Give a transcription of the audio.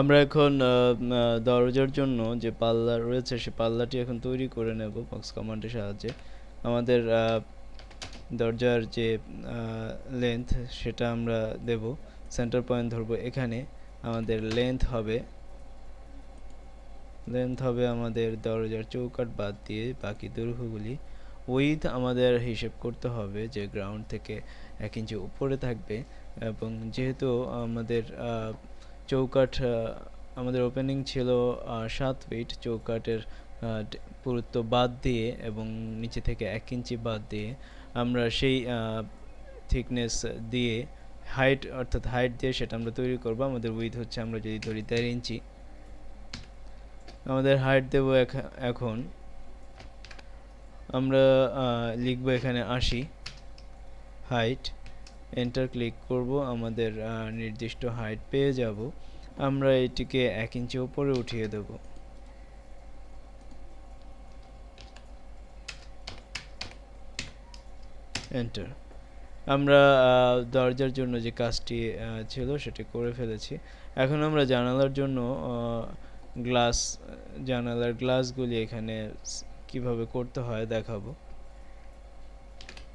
আমরা এখন দরজার জন্য যে পাল্লা রয়েছে, সে পাল্লাটি এখন তৈরি করে নেব বক্স কমান্ডের সাহায্যে। আমাদের দরজার যে লেন্থ সেটা আমরা দেব। সেন্টার পয়েন্ট ধরবো এখানে। আমাদের লেন্থ হবে লেন্থ হবে আমাদের দরজার চৌকাট বাদ দিয়ে বাকি দৈর্ঘ্যগুলি। উইথ আমাদের হিসেব করতে হবে যে গ্রাউন্ড থেকে এক ইঞ্চি উপরে থাকবে এবং যেহেতু আমাদের চৌকাঠ আমাদের ওপেনিং ছিল সাত ফিট চৌকাঠের পুরুত্ব বাদ দিয়ে এবং নিচে থেকে এক ইঞ্চি বাদ দিয়ে আমরা সেই থিকনেস দিয়ে হাইট অর্থাৎ হাইট দিয়ে সেটা আমরা তৈরি করব। আমাদের উইথ হচ্ছে আমরা যদি ধরি দেড় ইঞ্চি। আমাদের হাইট দেব এখ- এখন। আমরা লিখব এখানে আশি। হাইট এন্টার ক্লিক করব, আমাদের নির্দিষ্ট হাইট পেয়ে যাব। আমরা এটিকে এক ইঞ্চি উপরে উঠিয়ে দেব। এন্টার আমরা দরজার জন্য যে কাজটি ছিল সেটি করে ফেলেছি। এখন আমরা জানালার জন্য গ্লাস জানালার গ্লাসগুলি এখানে কীভাবে করতে হয় দেখাবো।